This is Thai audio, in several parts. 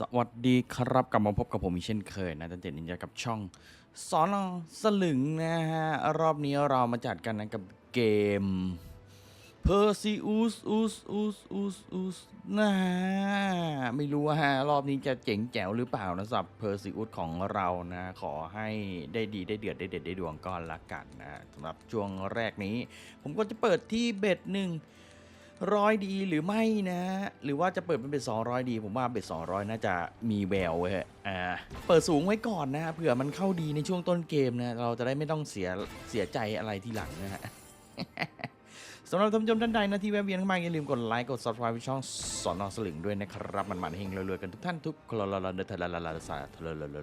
สวัสดีครับกลับมาพบกับผมอีกเช่นเคยนะตันเจนนินจากับช่องสอนอสลึงนะฮะ รอบนี้เรามาจัดกันนะกับเกม Perseus us us us us นะฮะ ไม่รู้ฮะ รอบนี้จะเจ๋งแจ๋วหรือเปล่านะสำหรับ Perseus ของเรานะ ขอให้ได้ดีได้เดือดได้เด็ดได้ดวงก้อนละกันนะสำหรับช่วงแรกนี้ ผมก็จะเปิดที่เบ็ดหนึ่ง ร้อยดีหรือไม่นะ หรือว่าจะเปิดเป็นเบ็ดสองร้อยดี ผมว่าเบ็ดสองร้อยน่าจะมีแววเว้ยอ่าเปิดสูงไว้ก่อนนะเผื่อมันเข้าดีในช่วงต้นเกมนะ เราจะได้ไม่ต้องเสียเสียใจอะไรทีหลังนะฮะสำหรับท่านผู้ชมท่านใดนะที่แวะเวียนเข้ามาอย่าลืมกดไลค์กด subscribe ช่องสอนอสลึงด้วยนะครับมันมันเฮงรวยๆกันทุกท่านทุกคนละละเดทละละละสาทละละละ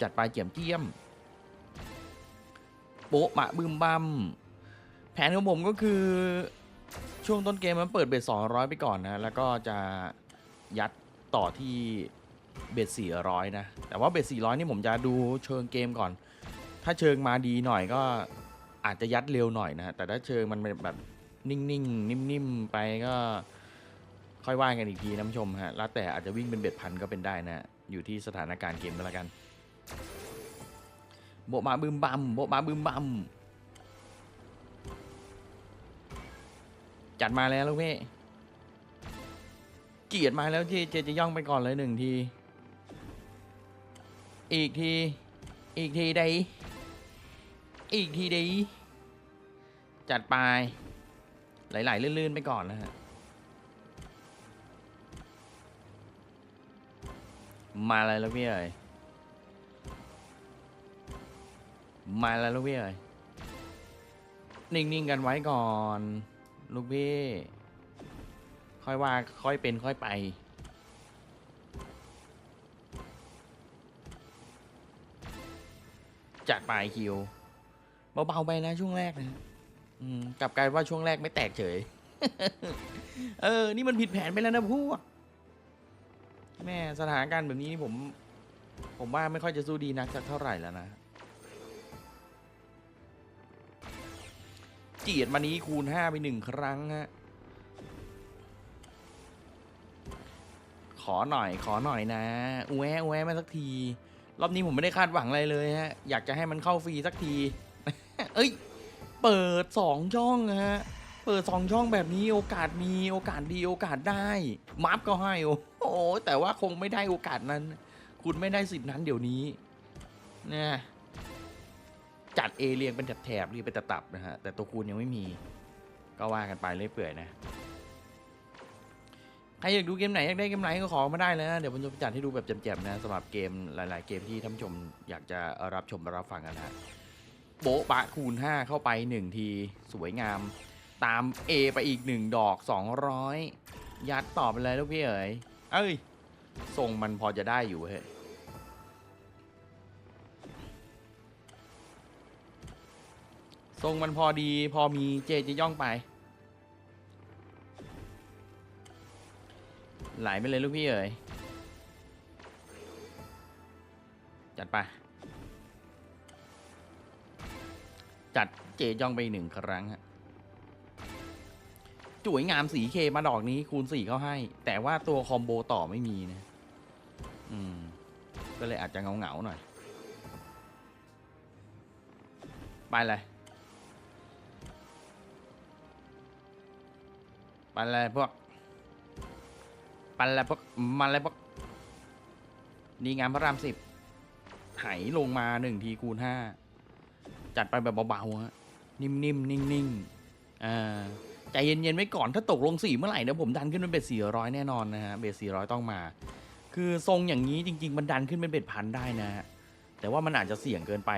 จัดไปเจียมเจียมโป๊ะมะบึมบัมแผนของผมก็คือ ช่วงต้นเกมมันเปิดเบส200ไปก่อนนะ แล้วก็จะยัดต่อที่เบส400นะ แต่ว่าเบส400นี่ผมจะดูเชิงเกมก่อน ถ้าเชิงมาดีหน่อยก็อาจจะยัดเร็วหน่อยนะ แต่ถ้าเชิงมันแบบนิ่งๆ นิ่มๆ ไปก็ค่อยว่ากันอีกทีนะผู้ชมฮะ แล้วแต่อาจจะวิ่งเป็นเบ็ดพันก็เป็นได้นะ อยู่ที่สถานการณ์เกมก็แล้วกัน โบมาบึมบัมโบมาบึมบัม จัดมาแล้วลูกพี่ เกียดมาแล้วที่เจจะย่องไปก่อนเลยหนึ่งที อีกที อีกทีใดอีกทีใดจัดไปไหลๆลื่นๆ ไปก่อนนะฮะ มาอะไรแล้วพี่เอ๋ยมาแล้วลูกพี่เอ๋ยนิ่ง ๆ กันไว้ก่อน ลูกพี่ค่อยว่าค่อยเป็นค่อยไปจัดไปคิวเบาๆไปนะช่วงแรกนะกลับกลายว่าช่วงแรกไม่แตกเฉย เออ นี่มันผิดแผนไปแล้วนะพวกแม่สถานการณ์แบบนี้นี่ผม ผมว่าไม่ค่อยจะสู้ดีนักสักเท่าไหร่แล้วนะ เจียดมานี้คูณห้าไปหนึ่งครั้งฮะ ขอหน่อยขอหน่อยนะอแวะอแวะมาสักที รอบนี้ผมไม่ได้คาดหวังอะไรเลยฮะ อยากจะให้มันเข้าฟรีสักที เอ้ย เปิดสองช่องฮะ เปิดสองช่องแบบนี้โอกาสมีโอกาสดีโอกาสได้มัฟก็ให้ โอ้โหแต่ว่าคงไม่ได้โอกาสนั้น คุณไม่ได้สิทธินั้นเดี๋ยวนี้นะ จัดเอเรียงเป็นแถบเรียงเป็นตับนะฮะ แต่ตัวคูณยังไม่มี ก็ว่ากันไปเรื่อยเปื่อยนะ ใครอยากดูเกมไหนอยากได้เกมไหนก็ขอมาได้เลยนะ เดี๋ยวผมจะจัดให้ดูแบบแจ่มๆนะสำหรับเกมหลาย ๆ เกมที่ท่านชมอยากจะรับชมรับฟังกันฮะ โบ๊ะบะคูณ 5 เข้าไป 1 ที สวยงาม ตาม A ไปอีก 1 ดอก 200 ยัดต่อไปเลยลูกพี่เอ๋ย เอ้ยทรงมันพอจะได้อยู่เฮ้ย ทรงมันพอดีพอมีเจจะย่องไป ไหลไปเลยลูกพี่เอ๋ยจัดไป จัดเจย่องไปหนึ่งครั้งฮะจุ๋ยงามสีเคมาดอกนี้คูณสี่เขาให้ แต่ว่าตัวคอมโบต่อไม่มีนะอืม ก็เลยอาจจะเงาเงาๆหน่อย ไปเลย ไปเลยพวก ปันแล้วพวก มันแล้วพวกดีงามพระรามสิบไหลงมาหนึ่งทีคูณห้า จัดไปแบบเบาๆฮะ นิ่มๆ นิ่งๆ อ่า ใจเย็นๆ ไว้ก่อน ถ้าตกลงสี่เมื่อไหร่เดี๋ยวผมดันขึ้นเป็นเบ็ดสี่ร้อยแน่นอนนะฮะ เบ็ดสี่ร้อยต้องมา คือทรงอย่างนี้จริง ๆ มันดันขึ้นเป็นเบ็ดพันได้นะฮะ แต่ว่ามันอาจจะเสี่ยงเกินไป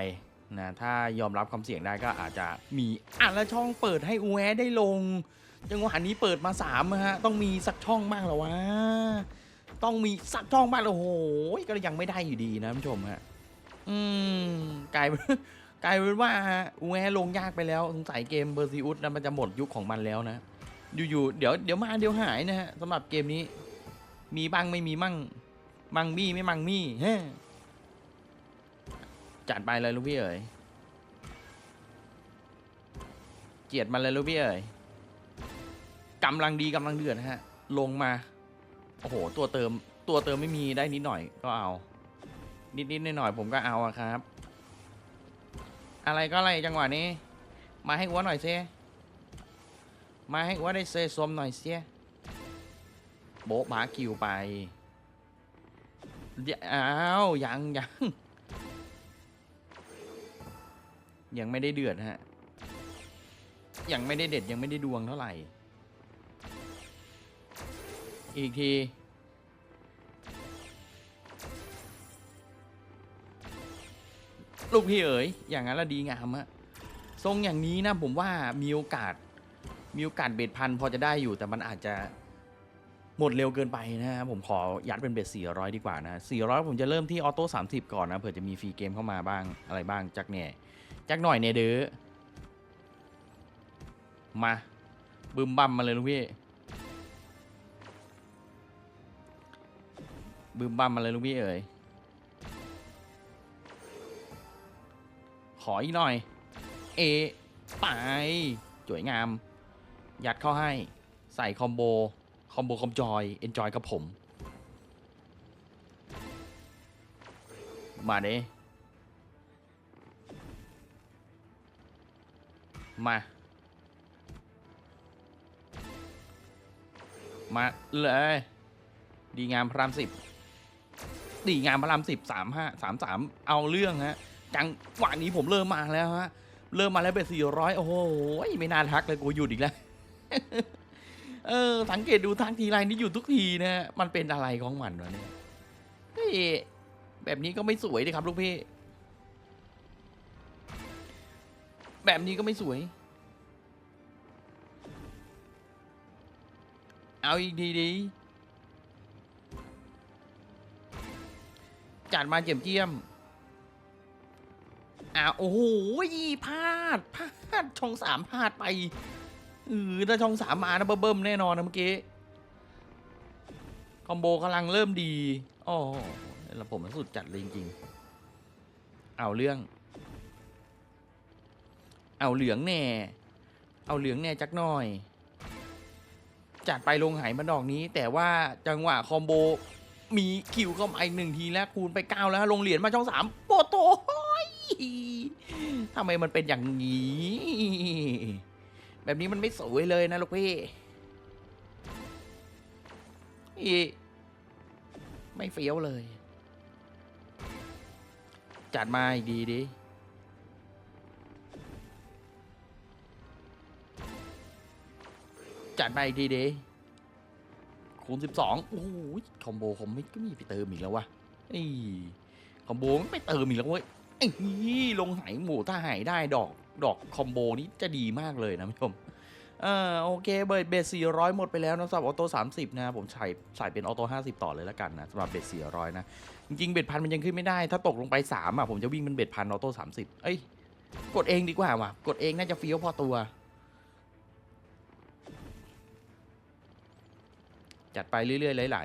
นะ ถ้ายอมรับความเสี่ยงได้ก็อาจจะมีอะแล้วช่องเปิดให้อูแวได้ลง จังหวะนี้เปิดมาสามฮะต้องมีสักช่องบ้างแล้ววะต้องมีสักช่องบ้างแล้วโอ้โหก็ยังไม่ได้อยู่ดีนะท่านผู้ชมฮะอืมกลายกลายเป็นว่าอูแวลงยากไปแล้วสงสัยเกมเบอร์ซิอุสนะมันจะหมดยุคของมันแล้วนะอยู่ๆเดี๋ยวเดี๋ยวมาเดี๋ยวหายนะฮะสำหรับเกมนี้ มีบ้างไม่มีมั่งมั่งมี่ไม่มั่งมี่เฮ้จัดไปเลยลูกพี่เอ๋ยเจียดมาเลยลูกพี่เอ๋ย กำลังดีกำลังเดือดนะฮะ ลงมา โอ้โห ตัวเติมตัวเติมไม่มีได้นิดหน่อยก็เอา นิดนิดหน่อยหน่อยผมก็เอาอะครับ อะไรก็อะไรจังหวะนี้ มาให้อ้วนหน่อยเซมาให้อ้วนได้เซซมหน่อยเสียโบ๊ะบาคิวไปเดี๋ยวอ้าวยังยังยังไม่ได้เดือดฮะ ยังไม่ได้เด็ดยังไม่ได้ดวงเท่าไหร่ อีกที ลูกพี่เอ๋ย อย่างนั้นละดีงามฮะทรงอย่างนี้นะผมว่ามีโอกาส มีโอกาสเบ็ดพันพอจะได้อยู่แต่มันอาจจะหมดเร็วเกินไปนะครับผมขอยัดเป็นเบ็ด400 ดีกว่านะ 400 ผมจะเริ่มที่ออโต้30 ก่อนนะเผื่อจะมีฟรีเกมเข้ามาบ้างอะไรบ้างจักเนี่ยจักหน่อยเนี่ยเด้อมาบึมบัมมาเลยลูกพี่ บึมบัมมาเลยลูกพี่เอ๋ยขออีกหน่อย เอ ไปสวยงาม ยัดเข้าให้ ใส่คอมโบ คอมโบคอมจอย เอนจอยกับผม มาเด้มา มาเลย ดีงามพระรามสิบ ดีงามพระรามสิบสามห้าสามสามเอาเรื่องฮะจังหวะนี้ผมเริ่มมาแล้วฮะเริ่มมาแล้วเป็นสี่ร้อยโอ้โหไม่น่าทักเลยกูหยุดอีกแล้วเออสังเกตดูทางทีไรนี่หยุดทุกทีนะ มันเป็นอะไรของมันวะเนี่ยเฮ้ยแบบนี้ก็ไม่สวยเลยครับลูกพี่ แบบนี้ก็ไม่สวย เอาอีกทีดี จัดมาเจียมเจียมอ่าโอ้โหพลาดพลาดช่องสามพลาดไปเออถ้าช่องสามมานะเบิ่มแน่นอนนะเมื่อกี้คอมโบกำลังเริ่มดีโอ้โหแล้วผมสุดจัดเลยจริงๆ เอาเรื่อง เอาเหลืองแน่ เอาเหลืองแน่จักหน่อย จัดไปลงไหมาดอกนี้ แต่ว่าจังหวะคอมโบ มีคิวเข้ามาอีกหนึ่งทีแล้วคูณไปเก้าแล้วลงเหรียญมาช่องสามโปโตทำไมมันเป็นอย่างนี้ แบบนี้มันไม่สวยเลยนะลูกพี่ไม่เฟี้ยวเลย จัดมาอีกดีดิจัดมาอีกดีดิ คูณสิบสองโอ้โหคอมโบผมไม่ก็มีไปเติมอีกแล้ววะไอ้คอมโบไมันไม่เติมอีกแล้วเว้ยไอ้ลงไหหมูถ้าหายได้ดอกดอกคอมโบนี้จะดีมากเลยนะผู้ชมเออโอเคเบสเบสสี่ร้อยหมดไปแล้วนะสำหรับออโต้สามสิบนะผมใส่ใส่เป็นออโต้ห้าสิบต่อเลยแล้วกันนะสำหรับเบสสี่ร้อยนะ จริงๆเบ็ดพันมันยังขึ้นไม่ได้ ถ้าตกลงไปสามอะผมจะวิ่งเป็นเบ็ดพันออโต้สามสิบเอ้ย กดเองดีกว่าว่ะ กดเองน่าจะฟี้ยวพอตัว จัดไปเรื่อยๆไหล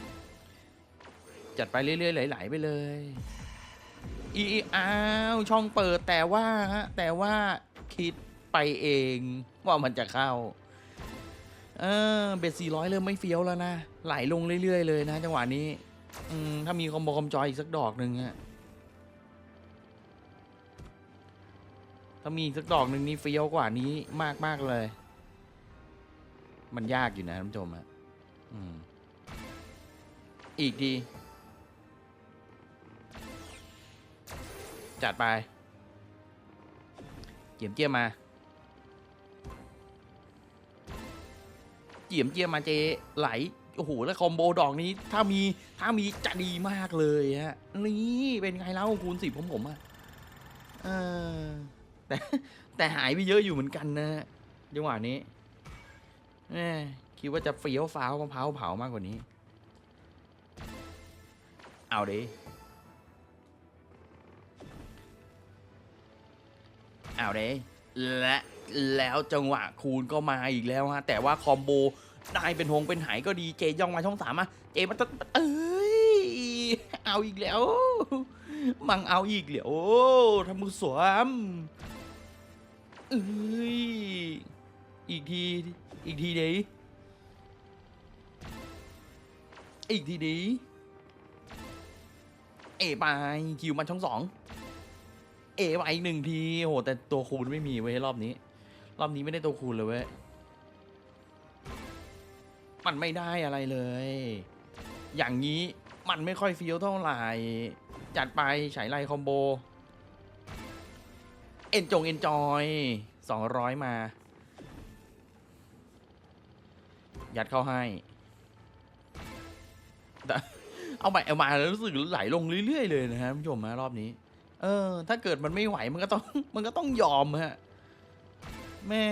ๆจัดไปเรื่อยๆไหลๆไปเลยอีอ้าวช่องเปิดแต่ว่าฮะแต่ว่าคิดไปเองว่ามันจะเข้า เออเบ็ดสี่ร้อยเริ่มไม่เฟี้ยวแล้วนะ ไหลลงเรื่อยๆเลยนะจังหวะนี้ อืมถ้ามีคอมโบคอมจอยอีกสักดอกหนึ่งอะถ้ามีอีกสักดอกหนึ่งนี่เฟี้ยวกว่านี้มากมากๆเลย มันยากอยู่นะท่านผู้ชมอะอีกดี จัดไป เกี่ยมเกี่ยมมา เกี่ยมเกี่ยมมาเจไหล โอ้โห แล้วคอมโบดอกนี้ ถ้ามี ถ้ามีจะดีมากเลยฮะ นี่เป็นไงแล้วคูณสิบผมผมอะเออแต่แต่หายไปเยอะอยู่เหมือนกันนะจังหวะนี้ แหมคิดว่าจะเฟี้ยวฟ้าวมะพร้าวเผามากกว่านี้ เอาดิเอาเด้และแล้วจังหวะคูณก็มาอีกแล้วฮะ แต่ว่าคอมโบได้เป็นหงเป็นหายก็ดีเจย่องมาช่องสามอะเจมันต้องเอ้ยเอาอีกแล้ว มังเอาอีกแล้วทำมือสวมเอ้ยอีกที อีกทีดี อีกทีดี เอไปคิวมันช่องสอง เอไปอีกหนึ่งที โห แต่ตัวคูณไม่มีเว้ยรอบนี้ รอบนี้ไม่ได้ตัวคูณเลยเว้ย มันไม่ได้อะไรเลย อย่างนี้มันไม่ค่อยเฟี้ยวเท่าไหร่ จัดไปฉายไลคอมโบ เอ็นจงเอ็นจอยสองร้อยมา ยัดเข้าให้ เอาไปเอามาแล้วรู้สึกไหลลงเรื่อยๆเลยนะฮะท่านผู้ชมฮะรอบนี้ เออ ถ้าเกิดมันไม่ไหวมันก็ต้องมันก็ต้องยอมฮะแม่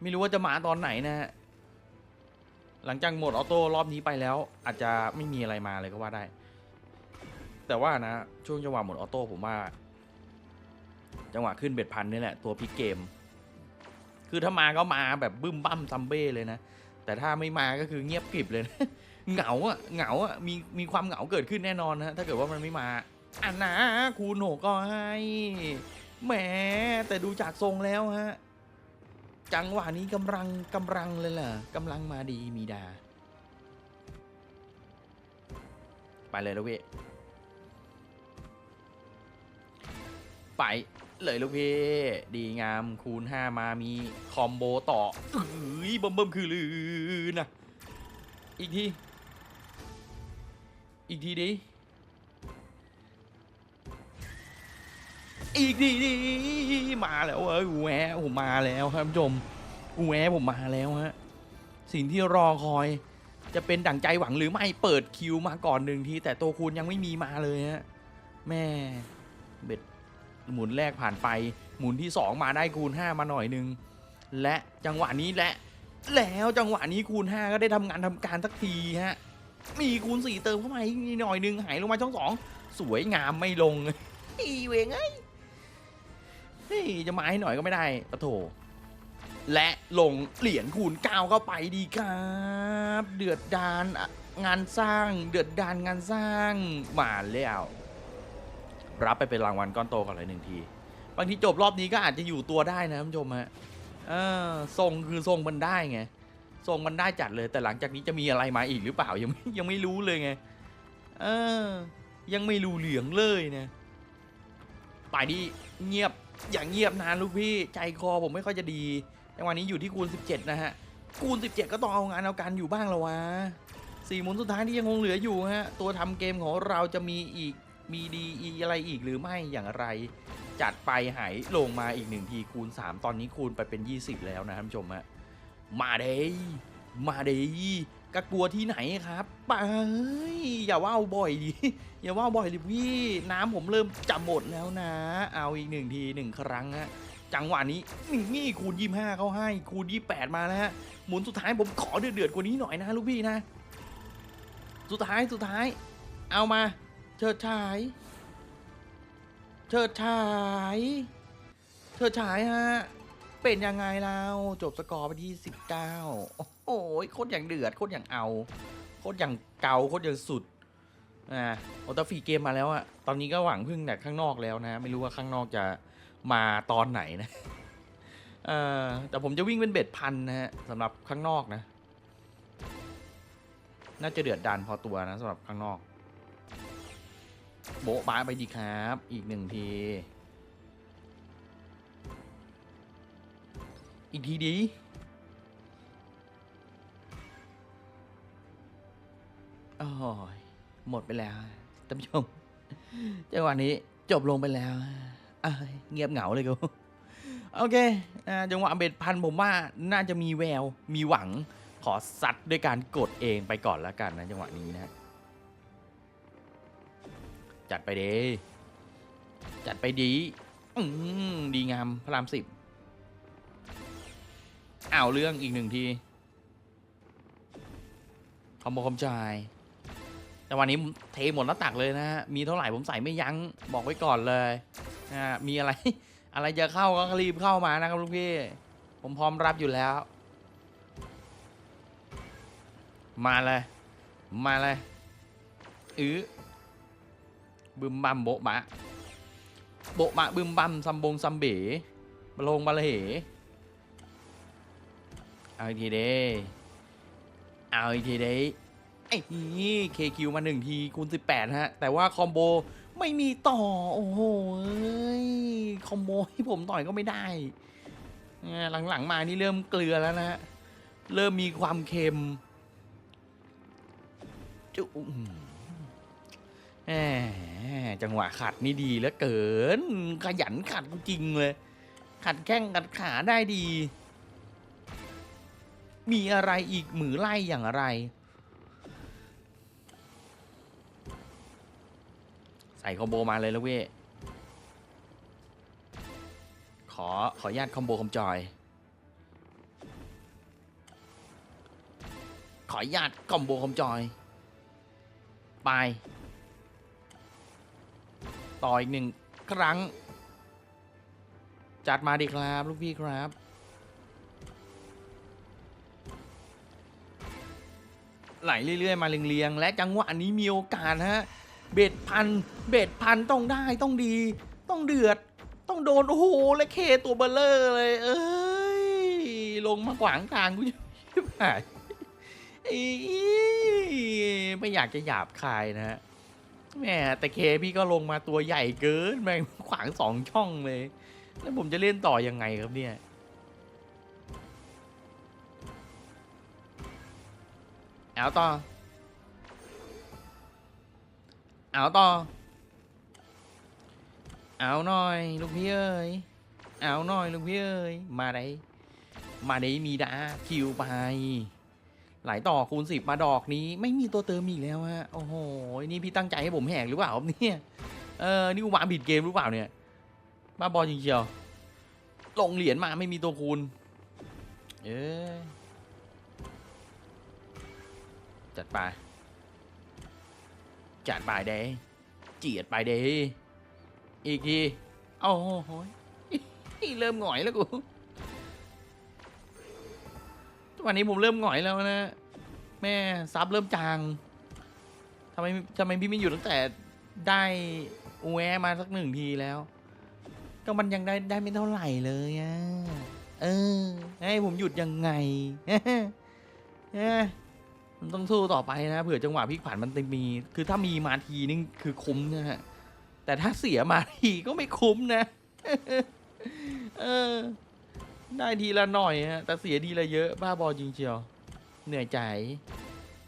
ไม่รู้ว่าจะมาตอนไหนนะฮะหลังจากหมดออโต้รอบนี้ไปแล้ว อาจจะไม่มีอะไรมาเลยก็ว่าได้ แต่ว่านะ ช่วงจังหวะหมดออโต้ผมว่า จังหวะขึ้นเบ็ดพันนี่แหละตัวพลิกเกม คือถ้ามาก็มาแบบบึ้มบั้มซัมเบ้เลยนะ แต่ถ้าไม่มาก็คือเงียบกริบเลยนะเหงาอะเหงาอะมีมีความเหงาเกิดขึ้นแน่นอนนะถ้าเกิดว่ามันไม่มาอันนะคูณโหนก็ให้แหมแต่ดูจากทรงแล้วฮะจังหวะนี้กำลังกำลังเลยเหรอกำลังมาดีมีดา ไปเลยลูกพี่ไป เลยลูกพี่ดีงามคูณ 5 มามีคอมโบต่อเอ้ยบิ่มเบิ่มคือลือนะอีกที อีกทีดิ อีกทีดิ มาแล้วเอ้ยแหวผมมาแล้วครับท่านผู้ชมแหวผมมาแล้วฮะสิ่งที่รอคอยจะเป็นดั่งใจหวังหรือไม่เปิดคิวมาก่อนหนึ่งที แต่ตัวคูณยังไม่มีมาเลยฮะแม่เบ็ด หมุนแรกผ่านไป หมุนที่สองมาได้คูณห้ามาหน่อยหนึง และจังหวะนี้และ แล้วจังหวะนี้คูณ 5 ก็ได้ทำงานทำการสักทีฮะ มีคูณ 4 เติมเข้ามาอีกนิดหน่อยหนึงหายลงมาช่อง 2 สวยงามไม่ลงอีเวงไอ้ยเฮ้ยจะมาให้หน่อยก็ไม่ได้ปะโถและลงเหรียญคูณ9เข้าไปดีครับ เดือดดานอะงานสร้างเดือดดานงานสร้างมาแล้ว รับไปเป็นรางวัลก้อนโตก่อนเลยหนึ่งที บางทีจบรอบนี้ก็อาจจะอยู่ตัวได้นะท่านผู้ชมฮะเออทรงคือทรงมันได้ไงทรงมันได้จัดเลย แต่หลังจากนี้จะมีอะไรมาอีกหรือเปล่ายังยังไม่รู้เลยไงเออยังไม่รู้เหลืองเลยนะไปดิเงียบอย่างเงียบนานลูกพี่ใจคอผมไม่ค่อยจะดีจังหวะนี้อยู่ที่คูณ 17 นะฮะ คูณ 17 ก็ต้องเอางานเอาการอยู่บ้างแล้ววะสี่หมุนสุดท้ายที่ยังคงเหลืออยู่ฮะ ตัวทำเกมของเราจะมีอีก มีดีอีอะไรอีกหรือไม่อย่างไร จัดไปหายลงมาอีกหนึ่งทีคูณ 3 ตอนนี้คูณไปเป็น 20 แล้วนะท่านผู้ชมฮะมาเด้มาเด้กะกลัวที่ไหนครับไปอย่าว่าบ่อยดิอย่าว่าบ่อยดิพี่น้ำผมเริ่มจะหมดแล้วนะ เอาอีกหนึ่งทีหนึ่งครั้งฮะจังหวะนี้นี่คูณ25เข้าให้ คูณ28มาแล้วฮะหมุนสุดท้ายผมขอเดือดๆกว่านี้หน่อยนะลูกพี่นะ สุดท้ายสุดท้าย เอามา เชิดชายเชิดฉายเชิดฉายฮะ เป็นยังไงเราจบสกอร์ไปที่สิบเก้าโอ้โหโคตรอย่างเดือดโคตรอย่างเอา โคตรอย่างเกาโคตรอย่างสุดอ่าโอตาฟีเกมมาแล้วอะตอนนี้ก็หวังพึ่งแต่ข้างนอกแล้วนะ ไม่รู้ว่าข้างนอกจะมาตอนไหนนะเออแต่ผมจะวิ่งเป็นเบ็ดพันนะฮะสำหรับข้างนอกนะ น่าจะเดือดดันพอตัวนะสำหรับข้างนอก โบ๊ะบ้าไปดีครับ อีกหนึ่งที อีกทีดี โอ้ย หมดไปแล้วท่านผู้ชม จังหวะนี้จบลงไปแล้วเงียบเหงาเลยกูโอเคจังหวะเบ็ดพันผมว่าน่าจะมีแวว มีหวัง ขอซัดด้วยการกดเองไปก่อนแล้วกันนะจังหวะนี้นะ จัดไปเดีจัดไปดีอืมดีงามพระรามสิบเอาวเรื่องอีกหนึ่งทีคอมโบคอมชายแต่วันนี้เทหมดหน้าตักเลยนะฮะ มีเท่าไหร่ผมใส่ไม่ยั้งบอกไว้ก่อนเลยนะมีอะไร อะไรจะเข้าก็รีบเข้ามานะครับลูกพี่ ผมพร้อมรับอยู่แล้ว มาเลย มาเลย อื้อ บึมบัมโบะบะโบะบะบึมบัมซัมบงซัมเบ๋มาลงมาเลยเหเอาอีกทีเด้เอาอีกทีเด้ไอ้นี่เคคิวมาหนึ่งทีคูณสิบแปดฮะ แต่ว่าคอมโบไม่มีต่อ โอ้โห้ยคอมโบให้ผมต่อยก็ไม่ได้ หลังๆมานี่เริ่มเกลือแล้วนะฮะเริ่มมีความเค็มจุอื้อหือแหม จังหวะขัดนี่ดีเหลือเกิน ขยันขัดจริงเลย ขัดแข้งขัดขาได้ดี มีอะไรอีกหมือไล่อย่างไร ใส่คอมโบมาเลยแล้วเว้ยขอขอญาตคอมโบคอมจอย ขอญาตคอมโบคอมจอย ไป ต่ออีกหนึ่งครั้ง จัดมาดีครับ ลูกพี่ครับ ไหลเรื่อย ๆ มาเรียงๆ และจังหวะนี้มีโอกาสฮะ เบ็ดพัน เบ็ดพันต้องได้ต้องดี ต้องเดือด ต้องโดน โอ้โห และเคตัวเบลเลอร์เลย เอ้ย ลงมาขวางทางกูชิบหายไม่อยากจะหยาบคายนะฮะ แหม่แต่เคพี่ก็ลงมาตัวใหญ่เกินแม่งขวางสองช่องเลย แล้วผมจะเล่นต่อยังไงครับเนี่ยเอาต่อเอาต่อเอาหน่อยลูกพี่เอ้ยเอาหน่อยลูกพี่เอ้ยมาได้มาได้มีดาคิวไป หลายต่อคูณสิบมาดอกนี้ ไม่มีตัวเติมอีกแล้วฮะโอ้โหนี่พี่ตั้งใจให้ผมแหกหรือเปล่าเนี่ยเออนี่กูวางผิดเกมหรือเปล่าเนี่ยบ้าบอลจริงเชียวลงเหรียญมาไม่มีตัวคูณเอ้ยจัดไปจัดไปเด้เจียดไปเด้อีกทีโอ้โหเริ่มหงอยแล้วกู วันนี้ผมเริ่มหงอยแล้วนะ แม่ซับเริ่มจางทำไมทำไมพี่ไม่อยู่ตั้งแต่ได้อูแวมาสักหนึ่งทีแล้ว ก็มันยังได้ได้ไม่เท่าไหร่เลยอะเออให้ผมหยุดยังไงเอ้ยมันต้องสู้ต่อไปนะเผื่อจังหวะพลิกผันมันจะมี คือถ้ามีมาทีนึงคือคุ้มนะฮะแต่ถ้าเสียมาทีก็ไม่คุ้มนะ เออ ได้ทีละหน่อยฮะแต่เสียทีละเยอะ บ้าบอจริงเชียว เหนื่อยใจ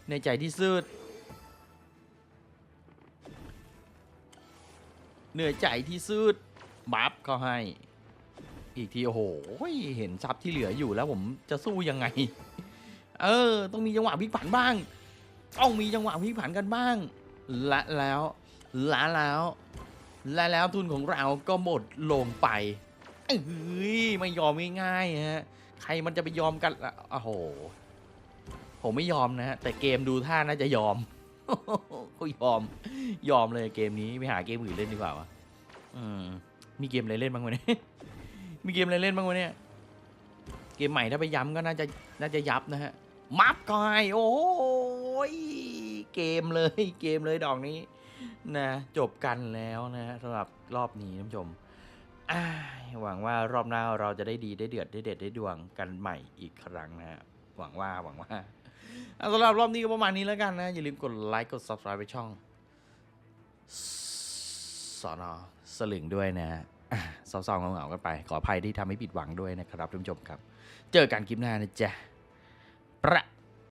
เหนื่อยใจที่สุด เหนื่อยใจที่สุด บัฟเขาให้ อีกที โอ้โห เห็นซับที่เหลืออยู่แล้วผมจะสู้ยังไง เออ ต้องมีจังหวะพลิกผันบ้าง ต้องมีจังหวะพลิกผันกันบ้าง และแล้ว และแล้ว และแล้วทุนของเราก็หมดลงไป เอ้ยไม่ยอมง่ายๆฮะใครมันจะไปยอมกันล่ะโอ้โหผมไม่ยอมนะฮะแต่เกมดูท่าน่าจะยอมก็ยอมยอมเลยเกมนี้ไปหาเกมอื่นเล่นดีกว่าวะอืมมีเกมอะไรเล่นบ้างวะเนี่ยมีเกมอะไรเล่นบ้างวะเนี่ยเกมใหม่ถ้าไปย้ำก็น่าจะน่าจะยับนะฮะมับก่อยโอ้ยเกมเลยเกมเลยดอกนี้นะจบกันแล้วนะสำหรับรอบนี้ท่านผู้ชม อ้าหวังว่ารอบหน้าเราจะได้ดีได้เดือดได้เด็ดได้ดวงกันใหม่อีกครั้งนะฮะหวังว่าหวังว่าอะสำหรับรอบนี้ก็ประมาณนี้แล้วกันนะ อย่าลืมกดไลค์กด subscribe ไปช่องสอนอสลึงด้วยนะฮะอะเศร้าๆเหงาๆกันไป ขออภัยที่ทำให้ผิดหวังด้วยนะครับท่านผู้ชมครับ เจอกันคลิปหน้านะจ๊ะประ